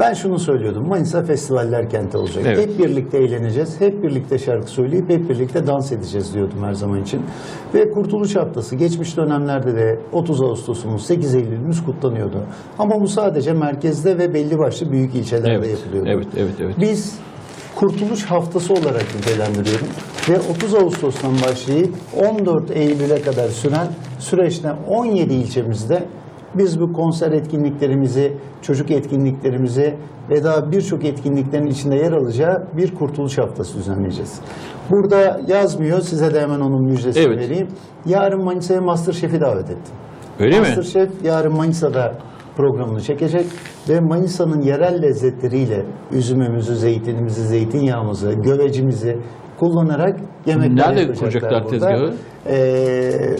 Ben şunu söylüyordum. Manisa festivaller kenti olacak. Evet. Hep birlikte eğleneceğiz. Hep birlikte şarkı söyleyip hep birlikte dans edeceğiz diyordum her zaman için. Ve Kurtuluş Haftası geçmiş dönemlerde de 30 Ağustos'umuz, 8 Eylül'ümüz kutlanıyordu. Ama bu sadece merkezde ve belli başlı büyük ilçelerde Evet, yapılıyordu. evet, evet, evet. Biz Kurtuluş Haftası olarak nitelendiriyorum ve 30 Ağustos'tan başlayıp 14 Eylül'e kadar süren süreçte 17 ilçemizde biz bu konser etkinliklerimizi, çocuk etkinliklerimizi ve daha birçok etkinliklerin içinde yer alacağı bir Kurtuluş Haftası düzenleyeceğiz. Burada yazmıyor, size de hemen onun müjdesini Evet. vereyim. Yarın Manisa'ya Masterchef'i davet ettim. Öyle mi? Masterchef yarın Manisa'da programını çekecek ve Manisa'nın yerel lezzetleriyle üzümümüzü, zeytinimizi, zeytinyağımızı, gövecimizi kullanarak yemekler Nerede yapacaklar kuracaklar burada. tezgahı? Ee,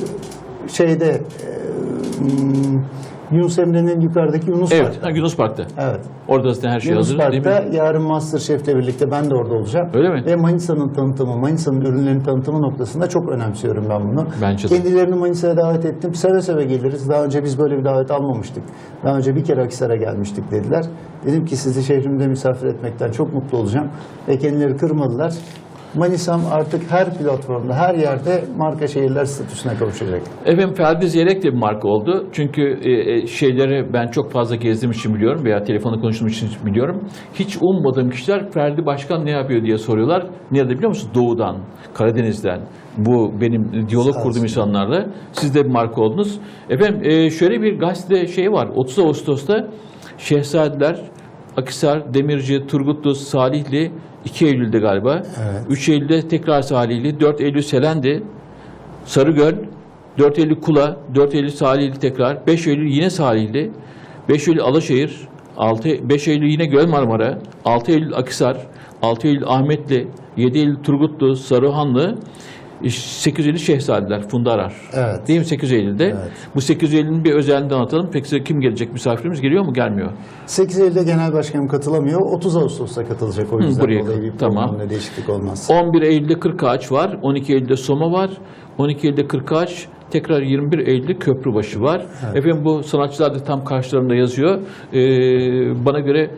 şeyde e, Yunus Emre'nin yukarıdaki Yunus Evet, Park'ta. ha, Yunus Park'ta. Evet. Orada zaten her şey Yunus hazır değil Park'ta mi? yarın Masterchef'le birlikte ben de orada olacağım. Öyle mi? Ve Manisa'nın tanıtımı, Manisa'nın ürünlerin tanıtımı noktasında çok önemsiyorum ben bunu. Bence. Kendilerini Manisa'ya davet ettim. Seve seve geliriz. Daha önce biz böyle bir davet almamıştık. Daha önce bir kere Akhisar'a gelmiştik dediler. Dedim ki sizi şehrimde misafir etmekten çok mutlu olacağım. Ve kendileri kırmadılar. Manisa'm artık her platformda, her yerde marka şehirler statüsüne kavuşacak. Efendim Ferdi Zeyrek de bir marka oldu. Çünkü e, e, şeyleri ben çok fazla gezdiğim için biliyorum veya telefonla konuştuğum için biliyorum. Hiç ummadığım kişiler Ferdi Başkan ne yapıyor diye soruyorlar. Nerede biliyor musun? Doğudan, Karadeniz'den. Bu benim diyalog kurduğum insanlarla. Siz de bir marka oldunuz. Efendim e, şöyle bir gazete şey var. 30 Ağustos'ta Şehzadeler, Akisar, Demirci, Turgutlu, Salihli 2 Eylül'de galiba. Evet. 3 Eylül'de tekrar Salihli, 4 Eylül Selendi, Sarıgöl, 4 Eylül Kula, 4 Eylül Salihli tekrar, 5 Eylül yine Salihli, 5 Eylül Alaşehir, 6, 5 Eylül yine Göl Marmara, 6 Eylül Akisar, 6 Eylül Ahmetli, 7 Eylül Turgutlu, Sarıhanlı, 8 Eylül Şehzadeler, Funda Arar. Evet. Değil mi 8 Eylül'de? Evet. Bu 8 Eylül'ün bir özelliğini anlatalım. Peki size kim gelecek misafirimiz? Geliyor mu gelmiyor? 8 Eylül'de Genel Başkanım katılamıyor. 30 Ağustos'ta katılacak o yüzden buraya dolayı bir tamam. değişiklik olmaz. 11 Eylül'de 40 ağaç var. 12 Eylül'de Soma var. 12 Eylül'de 40 ağaç. Tekrar 21 Eylül'de Köprübaşı var. Efendim bu sanatçılar da tam karşılarında yazıyor. Ee, bana göre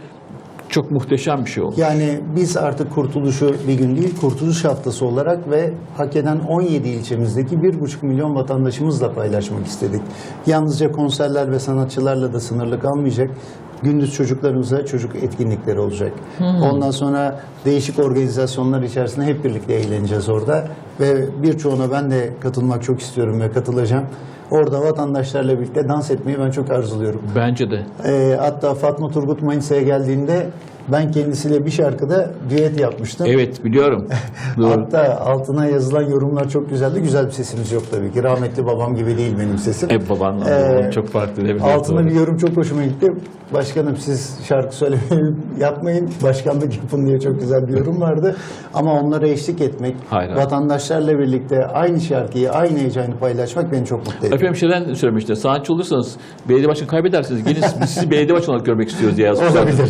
çok muhteşem bir şey oldu. Yani biz artık kurtuluşu bir gün değil, kurtuluş haftası olarak ve hak eden 17 ilçemizdeki 1,5 milyon vatandaşımızla paylaşmak istedik. Yalnızca konserler ve sanatçılarla da sınırlı kalmayacak. Gündüz çocuklarımıza çocuk etkinlikleri olacak. Ondan sonra değişik organizasyonlar içerisinde hep birlikte eğleneceğiz orada. Ve birçoğuna ben de katılmak çok istiyorum ve katılacağım. Orada vatandaşlarla birlikte dans etmeyi ben çok arzuluyorum. Bence de. Ee, hatta Fatma Turgut Manisa'ya geldiğinde ben kendisiyle bir şarkıda düet yapmıştım. Evet biliyorum. Doğru. Hatta altına yazılan yorumlar çok güzeldi. Güzel bir sesimiz yok tabii ki. Rahmetli babam gibi değil benim sesim. Hep babanla Ee, çok farklı. Evet, Altına doğru. bir yorum çok hoşuma gitti. Başkanım siz şarkı söylemeyi yapmayın, başkanlık yapın diye çok güzel bir yorum vardı. Ama onlara eşlik etmek, hayır. vatandaşlarla birlikte aynı şarkıyı, aynı heyecanı paylaşmak beni çok mutlu ediyor. Efendim şeyden söylemişti. Sanatçı olursanız belediye başkanı kaybedersiniz. Gelin biz sizi belediye başkanı olarak görmek istiyoruz diye yazmışlar. Olabilir.